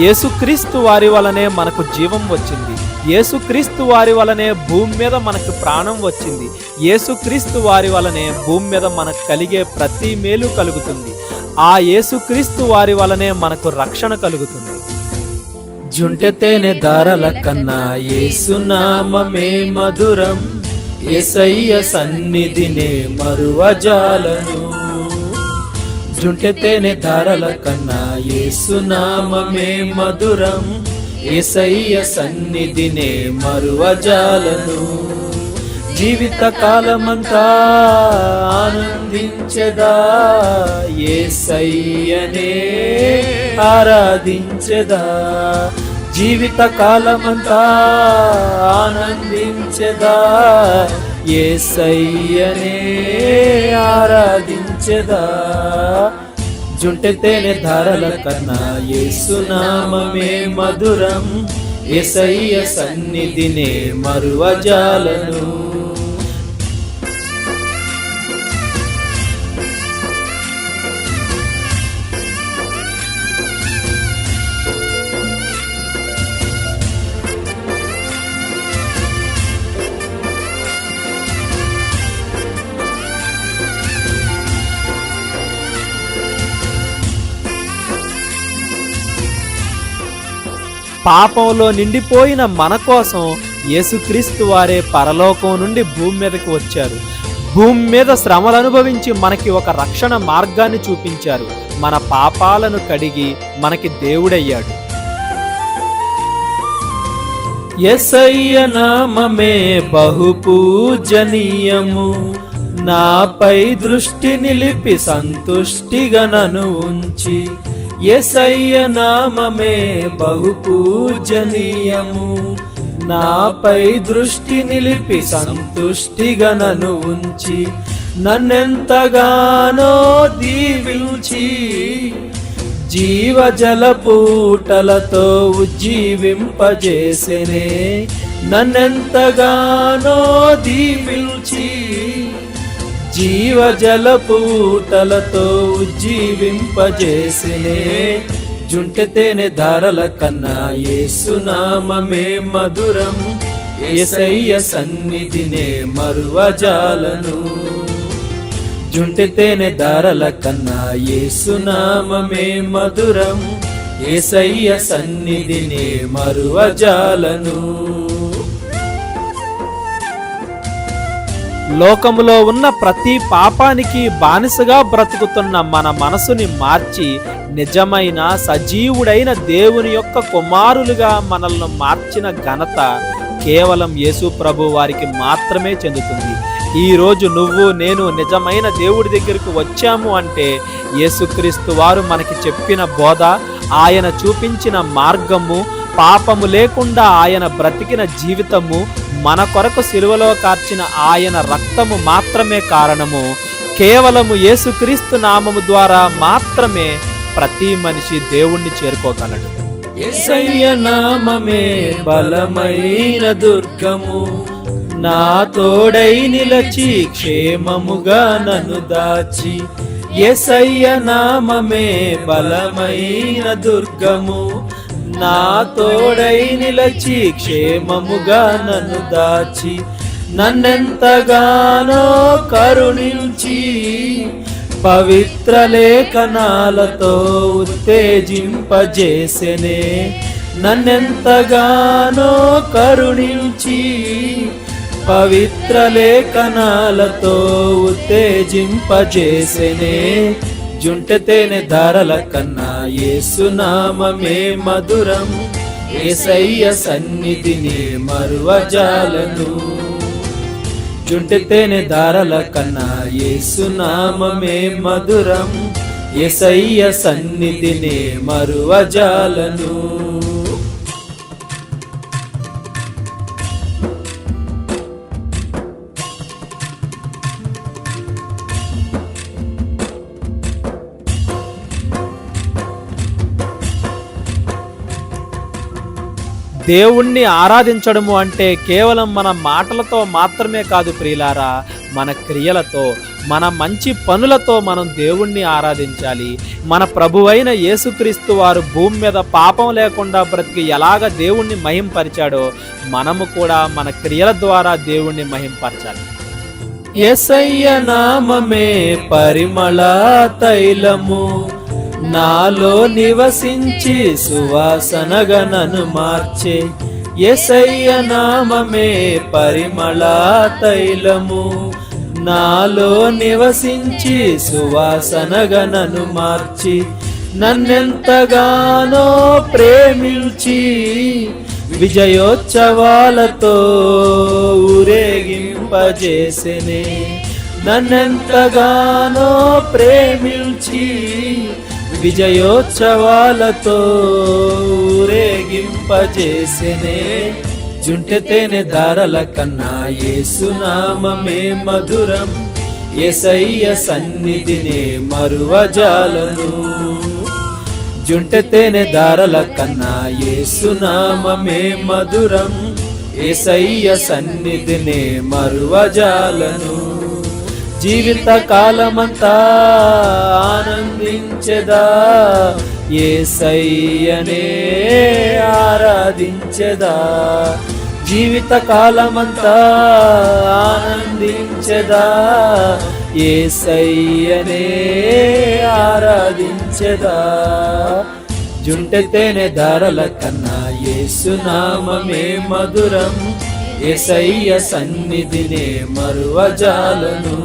యేసుక్రీస్తు వారి వలనే మనకు జీవం వచ్చింది. యేసుక్రీస్తు వారి వలనే భూమి మీద మనకు ప్రాణం వచ్చింది. యేసుక్రీస్తు వారి వలనే భూమి మీద మనకు కలిగే ప్రతి మేలు కలుగుతుంది. ఆ యేసుక్రీస్తు వారి వలనే మనకు రక్షణ కలుగుతుంది. జుంటెతేనే దారల కన్నా యేసునామమే మధురం. ఏసయ్య సన్నిధినే మరువజాలను. జుంటెతేనే ధారల కన్నా యేసునామమే మధురం. ఏసయ్య సన్నిధినే మరువజాలను. జీవిత కాలమంతా ఆనందించదా. ఏసయ్యనే ఆరాధించదా. జీవిత కాలమంతా ఆనందించదా. ఏసయ్యనే ఆరాధించదా. జుంటెతేనే ధారల కన్నా ఏసునామే మధురం. ఎసయ్య సన్నిధినే మరువజాలను. పాపంలో నిండిపోయిన మన కోసం యేసుక్రీస్తు వారే పరలోకం నుండి భూమి మీదకి వచ్చారు. భూమి మీద శ్రమలు అనుభవించి మనకి ఒక రక్షణ మార్గాన్ని చూపించారు. మన పాపాలను కడిగి మనకి దేవుడయ్యాడు. ఎసయ్య నామమే బహు పూజనీయము నాపై దృష్టి నిలిపి సంతుష్టిగా నన్ను ఉంచి ఎసయ్య నామమే బహు పూజనీయము నాపై దృష్టి నిలిపి సంతుష్టిగా నన్ను ఉంచి నన్నెంతగానో దీవించి జీవజల పూటలతో ఉజ్జీవింపజేసెనే నన్నెంతగానో దీవించి జీవజల పూటలతో ఉజ్జీవింపజేసెనే జుంటెతేనే ధారల కన్నా యేసునామమే మధురం. ఏసయ్య సన్నిధినే మరువజాలను. జుంటెతేనే దారల కన్నా యేసునామమే మధురం. ఏసయ్య సన్నిధినే మరువజాలను. లోకములో ఉన్న ప్రతి పాపానికి బానిసగా బ్రతుకుతున్న మన మనసుని మార్చి నిజమైన సజీవుడైన దేవుని యొక్క కుమారులుగా మనల్ని మార్చిన ఘనత కేవలం యేసు ప్రభు వారికి మాత్రమే చెందుతుంది. ఈరోజు నువ్వు నేను నిజమైన దేవుడి దగ్గరకు వచ్చాము అంటే యేసుక్రీస్తు వారు మనకి చెప్పిన బోధ ఆయన చూపించిన మార్గము పాపము లేకుండా ఆయన బ్రతికిన జీవితము మన కొరకు సిలువలో కార్చిన ఆయన రక్తము మాత్రమే కారణము. కేవలము యేసుక్రీస్తు నామము ద్వారా మాత్రమే ప్రతి మనిషి దేవుణ్ణి చేరుకోగలడు. నామమే బలమైన దుర్గము. నా తోడై నిలచి క్షేమముగా నన్ను దాచి. ఎసయ్య నామమే బలమైన దుర్గము. నా తోడై నిలచి క్షేమముగా నన్ను దాచి నన్నెంతగానో కరుణించి పవిత్ర లేఖనాలతో ఉత్తేజింపజేసెనే నన్నెంతగానో కరుణించి పవిత్ర లేఖనాలతో ఉత్తేజింపజేసెనే జుంటతేనే ధారల కన్నా యేసునామమే మధురం. ఏసయ్య సన్నిధిని మరువజాలను. జుంటతేనే దారల కన్నా యేసునామమే మధురం. ఎసయ్య సన్నిధిని మరువజాలను. దేవుణ్ణి ఆరాధించడము అంటే కేవలం మన మాటలతో మాత్రమే కాదు ప్రియులారా మన క్రియలతో మన మంచి పనులతో మనం దేవుణ్ణి ఆరాధించాలి. మన ప్రభువైన యేసుక్రీస్తు వారు భూమి మీద పాపం లేకుండా బ్రతికి ఎలాగ దేవుణ్ణి మహింపరిచాడో మనము కూడా మన క్రియల ద్వారా దేవుణ్ణి మహింపరచాలి. ఎసయ్య నామమే పరిమళ తైలము. నాలో నివసించి సువాసనగా నన్ను మార్చే ఎసయ్య నామమే పరిమళ తైలము. నాలో నివసించి సువాసనగా నన్ను మార్చి నన్నెంతగానో ప్రేమించి విజయోత్సవాలతో ఊరేగింపజేసెనే. నన్నెంతగానో ప్రేమించి విజయోత్సవాలతో ఊరేగింపజేసెనే. జుంటతేనే దారల కన్నా ఏసునామమే మధురం. ఎసయ్య సన్నిధినే మరువజాలను. జుంటతేనే దారల కన్నా ఏసునామమే మధురం. ఎసయ్య సన్నిధినే మరువజాలను. జీవిత కాలమంతా ఆనందించెదా? ఏసయ్యనే ఆరాధించదా? జీవిత కాలమంతా ఆనందించెదా? ఏసయ్యనే ఆరాధించెదా? జుంటెతేనే ధారల కన్నా యేసునామమే మధురం. ఎసయ్య సన్నిధినే మరువజాలను.